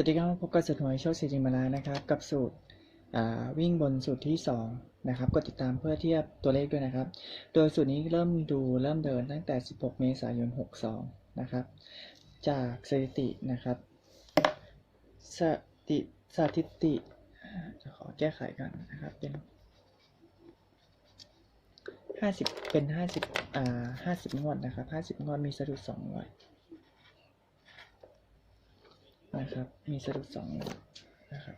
สวัสดีครับพบกับสูตรหวยโชคเสีจิงมาแล้วนะครับ กับสูตรวิ่งบนสูตรที่2นะครับกดติดตามเพื่อเทียบตัวเลขด้วยนะครับ โดยสูตรนี้เริ่มดูเริ่มเดินตั้งแต่ 16 เมษายน 62 นะครับ จากสถิตินะครับสถิสถิติจะขอแก้ไขก่อนนะครับเป็น 50 เป็น 50อ่า50 งวดนะครับ 50 งวดมีสะดุด2งวด นะครับ มีสะดุดสองนะครับ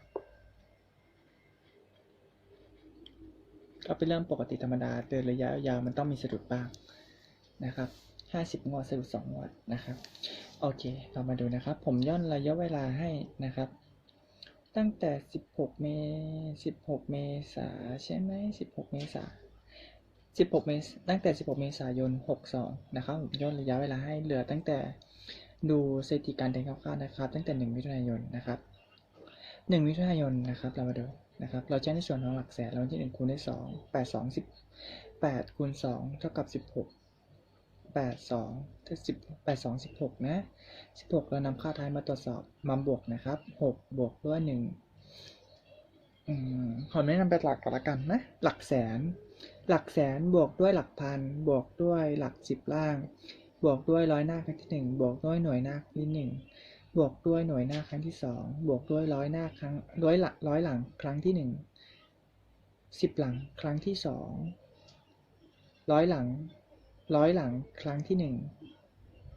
ก็เป็นเรื่องปกติธรรมดา เดินระยะยาวมันต้องมีสะดุดบ้างนะครับห้าสิบงวดสะดุดสองงวดนะครับ โอเค เรามาดูนะครับ ผมย่นระยะเวลาให้นะครับ ตั้งแต่สิบหกเมสิบหกเมษาใช่ไหมสิบหกเมษาสิบหกเมษตั้งแต่สิบหกเมษายนหกสองนะครับผมย่นระยะเวลาให้เหลือตั้งแต่ ดูสถิติการเดินคร่าวๆนะครับ ตั้งแต่ 1 มิถุนายนนะครับ 1 มิถุนายนนะครับเรามาดูนะครับ เราใช้ในส่วนของหลักแสนเราที่ 1 คูณด้วย2 8 2 10 8คูณ2เท่ากับ 16 8 2ถ้า10 8 2 16 นะ 16 เรานำค่าท้ายมาตรวจสอบมาบวกนะครับ 6 บวกด้วย1อืมขอแนะนำเป็นหลักก่อนละกันนะ หลักแสน หลักแสนบวกด้วยหลักพัน บวกด้วยหลักสิบล่าง บวกด้วยร้อยหน้าครั้งที่หนึ่งบวกด้วยหน่วยหน้าครั้งที่หนึ่งบวกด้วยหน่วยหน้าครั้งที่สองบวกด้วยร้อยหน้าครั้งร้อยหลักร้อยหลังครั้งที่หนึ่งสิบหลังครั้งที่สองร้อยหลังร้อยหลังครั้งที่หนึ่ง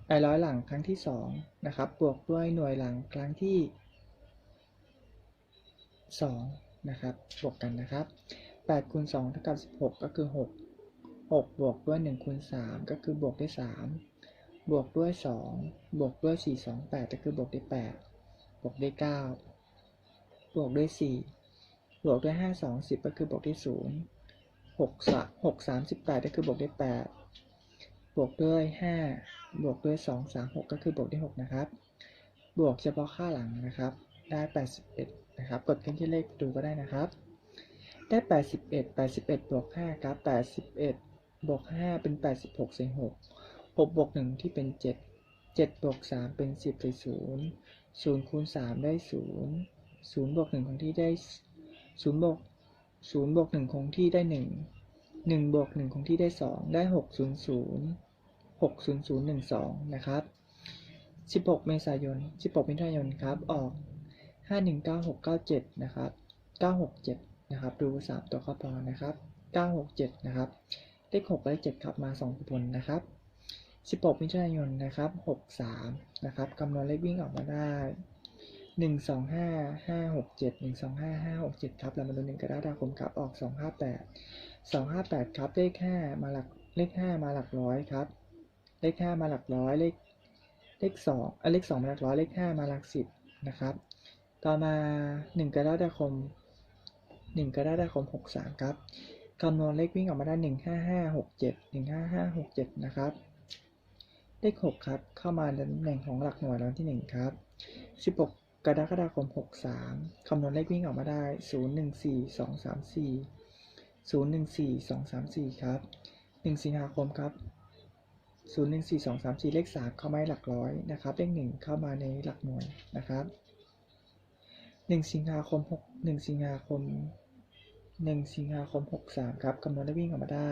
ไอ้ร้อยหลังครั้งที่สองนะครับบวกด้วยหน่วยหลังครั้งที่สองนะครับบวกกันนะครับแปดคูณสองเท่ากับสิบหกก็คือหกหกบวกด้วยหนึ่งคูณสามก็คือบวกด้วยสาม บวกด้วยสองบวกด้วยสี่สองแปดก็คือบวกด้วยแปดบวกด้วยเก้าบวกด้วยสี่บวกด้วยห้าสองสิบก็คือบวกด้วยศูนย์หกสามหกสามสิบแปดก็คือบวกด้วยแปดบวกด้วยห้าบวกด้วยสองสามหกก็คือบวกด้วยหกนะครับ บวกเฉพาะค่าหลังนะครับ ได้แปดสิบเอ็ดนะครับ กดเครื่องที่เลขดูก็ได้นะครับ ได้แปดสิบเอ็ดแปดสิบเอ็ดบวกห้าครับแปดสิบเอ็ดบวกห้าเป็นแปดสิบ หกบวกหนึ่งที่เป็นเจ็ดเจ็ดบวกสามเป็นสิบใส่ศูนย์ศูนย์คูณสามได้ศูนย์ศูนย์บวกหนึ่งคงที่ได้ศูนย์บวกศูนย์บวกหนึ่งคงที่ได้หนึ่งหนึ่งบวกหนึ่งคงที่ได้สองได้หกศูนย์ศูนย์หกศูนย์ศูนย์หนึ่งสองนะครับสิบหกเมษายนสิบหกมิถุนายนครับ ออกห้าหนึ่งเก้าหกเก้าเจ็ดนะครับเก้าหกเจ็ดนะครับ ดูสามตัวก็พอนะครับเก้าหกเจ็ดนะครับ เลข6และเลข7ครับมาสองผลนะครับ 16 มิถุนายนนะครับ 63 นะครับคำนวณเลขวิ่งออกมาได้ 1 2 5 5 6 7 1 2 5 5 6 7ครับเรามาดู1กรกฎาคมครับออก 258 258 ครับ เลข 5 มาหลักเลข 5 มาหลักร้อยครับ เลข 5 มาหลักร้อยเลขเลข2เอ่อเลข 2 มาหลักร้อยเลข 5 มาหลัก 10 นะครับ ต่อมา 1 กรกฎาคม 1 กรกฎาคม 63 ครับคำนวณเลขวิ่งออกมาได้หนึ่งห้าห้าหกเจ็ดหนึ่งห้าห้าหกเจ็ดนะครับ เลขหกครับ เข้ามาในตำแหน่งของหลักหน่วยรางวัลที่หนึ่งครับสิบหกกรกฎาคมหกสามคำนวณเลขวิ่งออกมาได้ศูนย์หนึ่งสี่สองสามสี่ศูนย์หนึ่งสี่สองสามสี่ครับหนึ่งสิงหาคมครับศูนย์หนึ่งสี่สองสามสี่เลขสามเข้ามาในหลักร้อยนะครับ เลขหนึ่งเข้ามาในหลักหน่วยนะครับหนึ่งสิงหาคมหกหนึ่งสิงหาคมหนึ่งสิงหาคมหกสามครับ คำนวณเลขวิ่งออกมาได้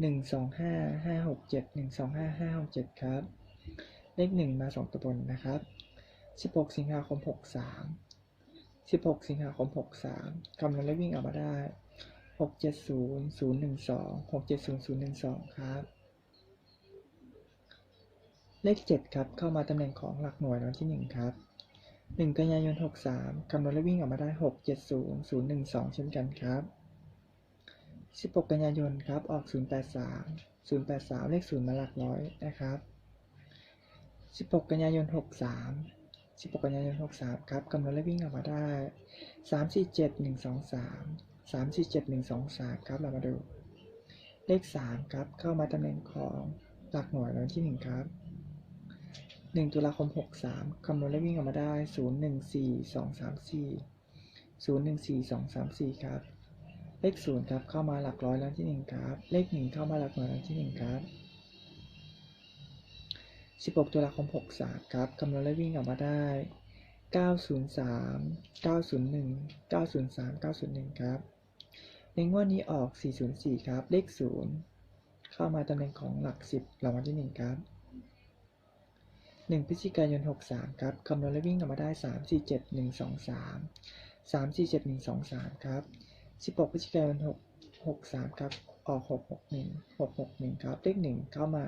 หนึ่งสองห้าห้าหกเจ็ดหนึ่งสองห้าห้าหกเจ็ดครับ เลขหนึ่งมาสองตัวบนนะครับสิบหกสิงหาคมหกสามสิบหกสิงหาคมหกสามคำนวณเลขวิ่งออกมาได้หกเจ็ดศูนย์ศูนย์หนึ่งสองหกเจ็ดศูนย์ศูนย์หนึ่งสองครับ เลขเจ็ดครับเข้ามาตำแหน่งของหลักหน่วยรางวัลที่หนึ่งครับหนึ่งกันยายนหกสามคำนวณเลขวิ่งออกมาได้หกเจ็ดศูนย์ศูนย์หนึ่งสองเช่นกันครับ 16 กันยายนครับ ออก 083 083 เลข0มาหลักร้อยนะครับ 16 กันยายน 63 16 กันยายน 63 ครับกำหนดเลขวิ่งออกมาได้ 347 123 347 123 ครับ เรามาดู เลข 3 ครับ เข้ามาตำแหน่งของหลักหน่วยวัลที่ 1 ครับ 1 ตุลาคม 63คำนวณเลขวิ่งออกมาได้ 014 234 014 234 ครับ เลขศูนย์ครับเข้ามาหลักร้อยแล้วที่หนึ่งครับ เลขหนึ่งเข้ามาหลักหน่วยแล้วที่หนึ่งครับสิบหกตุลาคมหกสามครับคำนวณเลขวิ่งออกมาได้เก้าศูนย์สามเก้าศูนย์หนึ่งเก้าศูนย์สามเก้าศูนย์หนึ่งครับในงวดนี้ออกสี่ศูนย์สี่ครับ เลขศูนย์เข้ามาตำแหน่งของหลักสิบรางวัลที่หนึ่งครับหนึ่งพฤศจิกายนหกสามครับคำนวณเลขวิ่งออกมาได้สามสี่เจ็ดหนึ่งสองสามสามสี่เจ็ดหนึ่งสองสามครับ สิบหกพฤศจิกายนหกหกสามครับ ออกหกหกหนึ่งหกหกหนึ่งครับ เลขหนึ่งเข้ามา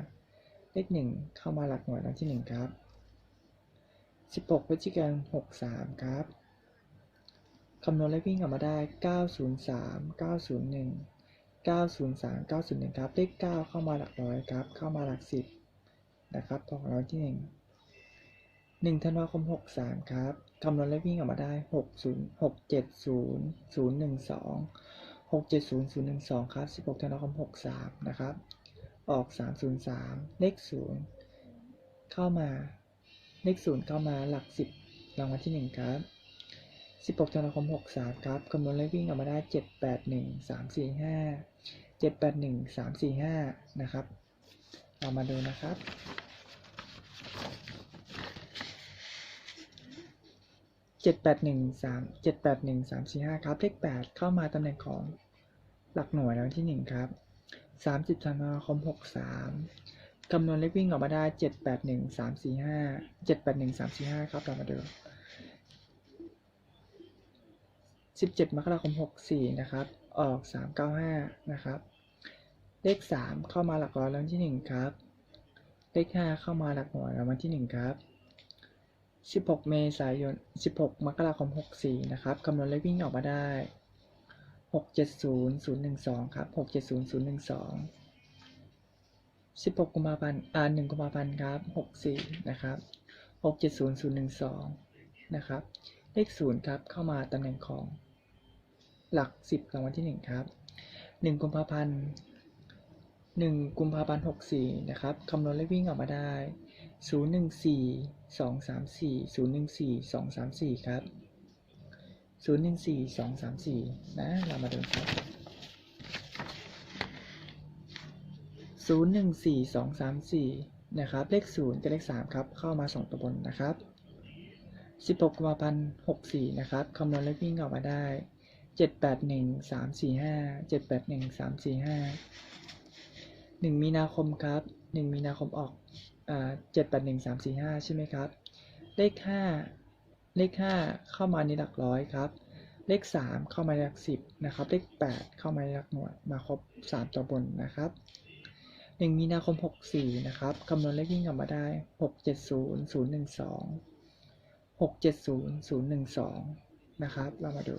เลขหนึ่งเข้ามาหลักหน่วยหลังที่หนึ่งครับสิบหกพฤศจิกายนหกสามครับ คำนวณเลขวิ่งออกมาได้เก้าศูนย์สามเก้าศูนย์หนึ่งเก้าศูนย์สามเก้าศูนย์หนึ่งครับ เลขเก้าเข้ามาหลักร้อยครับ เข้ามาหลักสิบนะครับตรงร้อยที่หนึ่ง หนึ่งธันวาคมหกสามครับคำนวณเลขวิ่งออกมาได้หกศูนย์หกเจ็ดศูนย์ศูนย์หนึ่งสองหกเจ็ดศูนย์ศูนย์หนึ่งสองครับสิบหกธันวาคมหกสามนะครับ ออกสามศูนย์สามเลขศูนย์เข้ามาเลขศูนย์เข้ามาหลักสิบรางวัลที่หนึ่งครับสิบหกธันวาคมหกสามครับคำนวณเลขวิ่งออกมาได้เจ็ดแปดหนึ่งสามสี่ห้าเจ็ดแปดหนึ่งสามสี่ห้านะครับ เอามาดูนะครับ เลขแปดเข้ามาตำแหน่งของหลักหน่วยแล้วที่หนึ่งครับสามสิบธันวาคมหกสามคำนวณเลขวิ่งออกมาได้เจ็ดแปดหนึ่งสามสี่ห้าเจ็ดแปดหนึ่งสามสี่ห้าครับเรามาดูสิบเจ็ดมกราคมหกสี่นะครับ ออกสามเก้าห้านะครับ เลขสามเข้ามาหลักร้อยแล้วที่หนึ่งครับ เลขห้าเข้ามาหลักหน่วยแล้ววันที่หนึ่งครับ 16 เมษายน 16 มกราคม 64 นะครับคำนวณเลขวิ่งออกมาได้ 670 012 ครับ 670 012 16 กุมภาพันธ์อ่า1กุมภาพันธ์ครับ 64 นะครับ 670 012 นะครับ เลข 0 ครับ เข้ามาตำแหน่งของหลัก 10 รางวัลที่ 1 ครับ 1 กุมภาพันธ์ 1 กุมภาพันธ์ 64 นะครับคำนวณเลขวิ่งออกมาได้ศูนย์หนึ่ง สองสามสี่ศูนย์หนึ่งสี่สองสามสี่ครับศูนย์หนึ่งสี่สองสามสี่นะเรามาดูครับศูนย์หนึ่งสี่สองสามสี่นะครับ เลขศูนย์กับเลขสามครับ เข้ามาสองตัวบนนะครับสิบหกกุมภาพันธ์หกสี่นะครับคำนวณเลขวิ่งออกมาได้เจ็ดแปดหนึ่งสามสี่ห้าเจ็ดแปดหนึ่งสามสี่ห้าหนึ่งมีนาคมครับหนึ่งมีนาคมออก เจ็ดแปดหนึ่งสามสี่ห้าใช่ไหมครับ เลขห้าเลขห้าเข้ามาในหลักร้อยครับ เลขสามเข้ามาในหลักสิบนะครับ เลขแปดเข้ามาในหลักหน่วย มาครบสามตัวบนนะครับหนึ่งมีนาคมหกสี่นะครับคำนวณเลขวิ่งออกมาได้หกเจ็ดศูนย์ศูนย์หนึ่งสองหกเจ็ดศูนย์ศูนย์หนึ่งสองนะครับ เรามาดู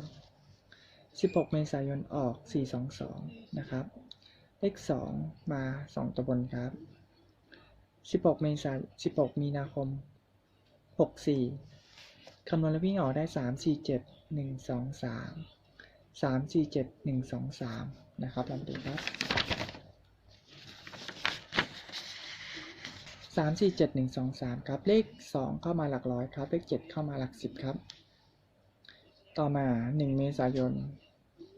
สิบหกเมษายนออกสี่สองสองนะครับ เลขสองมาสองตัวบนครับ 16 เมษายน 16 มีนาคม 64 คำนวณและวิ่งออกได้ 3 4 7 1 2 3 3 4 7 1 2 3 นะครับลองดูครับสามสี่เจ็ดหนึ่งสองสามครับ เลขสองเข้ามาหลักร้อยครับ เลขเจ็ดเข้ามาหลักสิบครับ ต่อมาหนึ่งเมษายน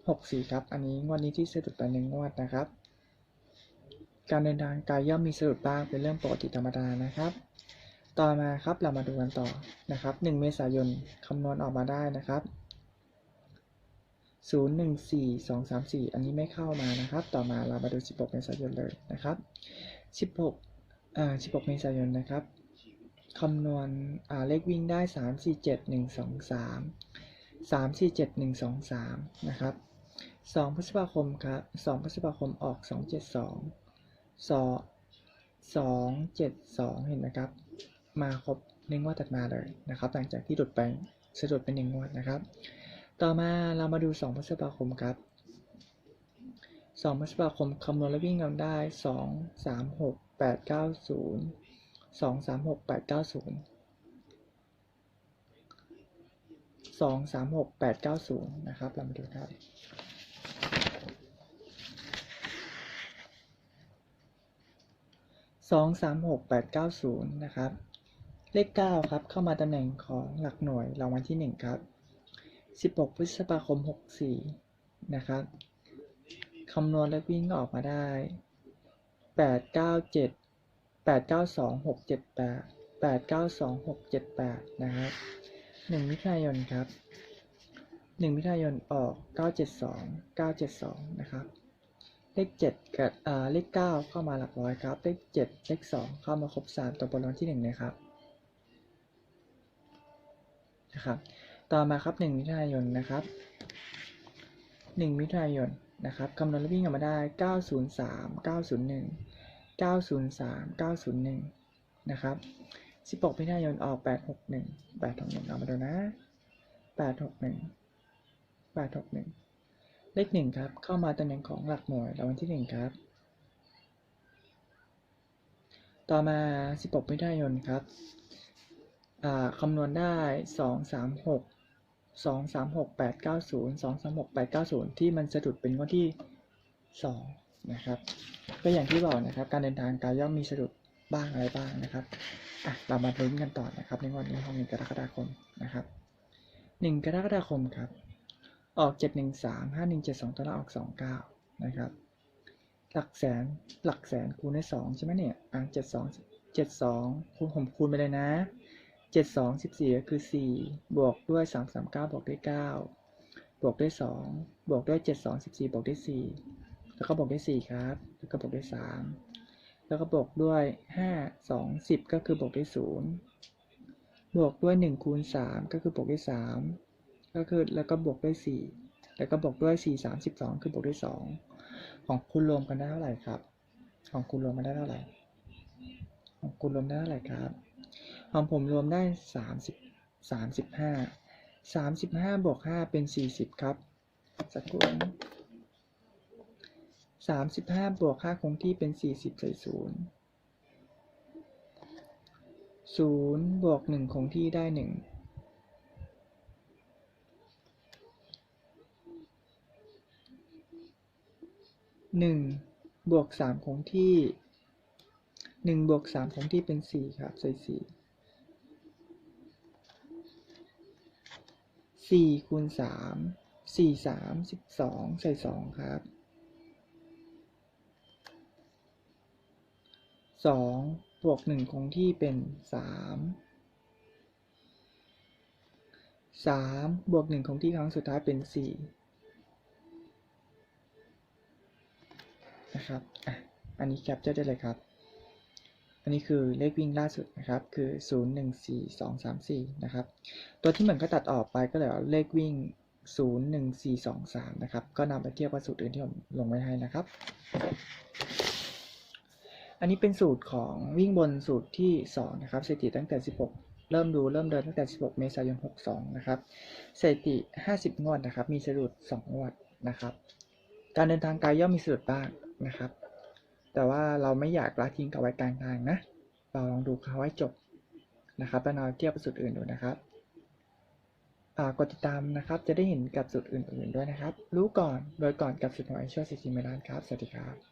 หกสี่ครับ อันนี้งวดนี้ที่สะดุดไปหนึ่งงวดนะครับ การเดินทางกลย่อมมีสะดุดบ้างเป็นเรื่องปกติธรรมดานะครับ ต่อมาครับเรามาดูกันต่อนะครับหนึ่งเมษายนคำนวณออกมาได้นะครับศูนย์หนึ่งสี่สองสามสี่อันนี้ไม่เข้ามานะครับ ต่อมาเรามาดูสิบกเมษายนเลยนะครับสิบกอ่าสิบกเมษายนนะครับคำนวณอ่าเลขวิ่งได้สามสี่เจ็ดหนึ่งสองสามสามสี่เจ็ดหนึ่งสองสามนะครับสองพฤษภาคมครับสองพฤษภาคมออกสองเจ็ด สองสองเจ็ดสองเห็นไหมครับ มาครบหนึ่งงวดตัดมาเลยนะครับ หลังจากที่หลุดไปสะดุดเป็นหนึ่งงวดนะครับ ต่อมาเรามาดู2พฤษภาคมครับ2พฤษภาคมคำนวณและวิ่งกันได้ 2 3 6 8 9 0 2 3 6 8 9 0 2 3 6 8 9 0 นะครับ เรามาดูครับ สองสามหกแปดเก้าศูนย์นะครับ เลขเก้าครับ เข้ามาตำแหน่งของหลักหน่วยรางวัลที่หนึ่งครับสิบหกพฤษภาคมหกสี่นะครับ คำนวณและวิ่งก็ออกมาได้แปดเก้าเจ็ดแปดเก้าสองหกเจ็ดแปดแปดเก้าสองหกเจ็ดแปดนะครับหนึ่งมิถุนายนครับหนึ่งมิถุนายนออกเก้าเจ็ดสองเก้าเจ็ดสองนะครับ เลขเจ็ดกับเลขเก้าเข้ามาหลักร้อยครับ เลขเจ็ดเลขสองเข้ามาครบมตัวบนรางที่หนึ่งเลยครับนะครับ ต่อมาครับหนึ่งมิถุนายนนะครับหนึ่งมิถุนายนนะครับคำนวณและวิ่งออกมาได้เก้าศูนย์สามเก้าศูนย์หนึ่งเก้าศูนย์สามเก้าศูนย์หนึ่งนะครับสิบ16 มิถุนายนออกแปดหกหนึ่งแปดหกหนึ่งออกมาดูนะแปดหกหนึ่งแปดหกหนึ่ง เลขหนึ่งครับ เข้ามาตำแหน่งของหลักหน่วยรางวัลที่หนึ่งครับ ต่อมา 16มิถุนายนครับคำนวณได้ 2 3 6 2 3 6 8 9 0 2 3 6 8 9 0 ที่มันสะดุดเป็นงวดที่ 2 นะครับ ก็อย่างที่บอกนะครับ การเดินทางไกลย่อมมีสะดุดบ้างอะไรบ้างนะครับอะเรามาลุ้นกันต่อนะครับ ในงวดนี้ของ1กรกฎาคมนะครับ 1 กรกฎาคมครับ ออก 7 1 3 5 1 7 2 ตัวละออก 2 9 นะครับ หลักแสน หลักแสนคูณด้วย2ใช่ไหมเนี่ย อะ 7 2 7 2 คูณผมคูณไปเลยนะ 7 2 14 ก็คือ 4 บวกด้วย 3 3 9 บวกด้วย 9 บวกด้วย 2 บวกด้วย 7 2 14 บวกด้วย 4 แล้วก็บวกด้วย 4 ครับ แล้วก็บวกด้วย 3 แล้วก็บวกด้วย 5 2 10 ก็คือบวกด้วย 0 บวกด้วย 1 คูณ 3 ก็คือบวกด้วย 3 ก็คือแล้วก็บวกด้วย 4 แล้วก็บวกด้วย 4 32 คือบวกด้วย 2 ของคุณรวมกันได้เท่าไหร่ครับ ของคุณรวมกันได้เท่าไหร่ ของคุณรวมได้เท่าไหร่ครับ ของผมรวมได้ 30 35 35บวก5เป็น 40 ครับ สักครู่นะ35บวก5คงที่เป็น40ใส่0 0บวก1คงที่ได้1หนึ่ง บวกสามคงที่หนึ่งบวกสามคงที่เป็นสี่ครับ ใส่สี่สี่คูณสามสี่สามสิบสองใส่สองครับสองบวกหนึ่งคงที่เป็นสามสามบวกหนึ่งคงที่ครั้งสุดท้ายเป็นสี่ นะครับอะอันนี้แคปเจอร์ได้เลยครับ อันนี้คือเลขวิ่งล่าสุดนะครับ คือ 0 1 4 2 3 4 นะครับ ตัวที่เหมือนก็ตัดออกไปก็เหลือเลขวิ่ง 0 1 4 2 3 นะครับ ก็นำไปเทียบกับสูตรอื่นที่ผมลงไว้ให้นะครับ อันนี้เป็นสูตรของวิ่งบนสูตรที่ 2 นะครับสถิติตั้งแต่ 16เริ่มดูเริ่มเดินตั้งแต่ 16 เมษายน 62 นะครับสถิติ 50 งวดนะครับ มีสะดุด 2 งวดนะครับ การเดินทางไกลย่อมมีสะดุดบ้าง นะครับ แต่ว่าเราไม่อยากละทิ้งกับไว้กลางทางนะ เราลองดูเขาไว้จบนะครับแล้วเราเทียบกับสูตรอื่นดูนะครับอ่ากดติดตามนะครับ จะได้เห็นกับสูตรอื่นๆด้วยนะครับ รู้ก่อนโดยก่อนกับสูตรหวยช่วยสิทธิเมลานครับ สวัสดีครับ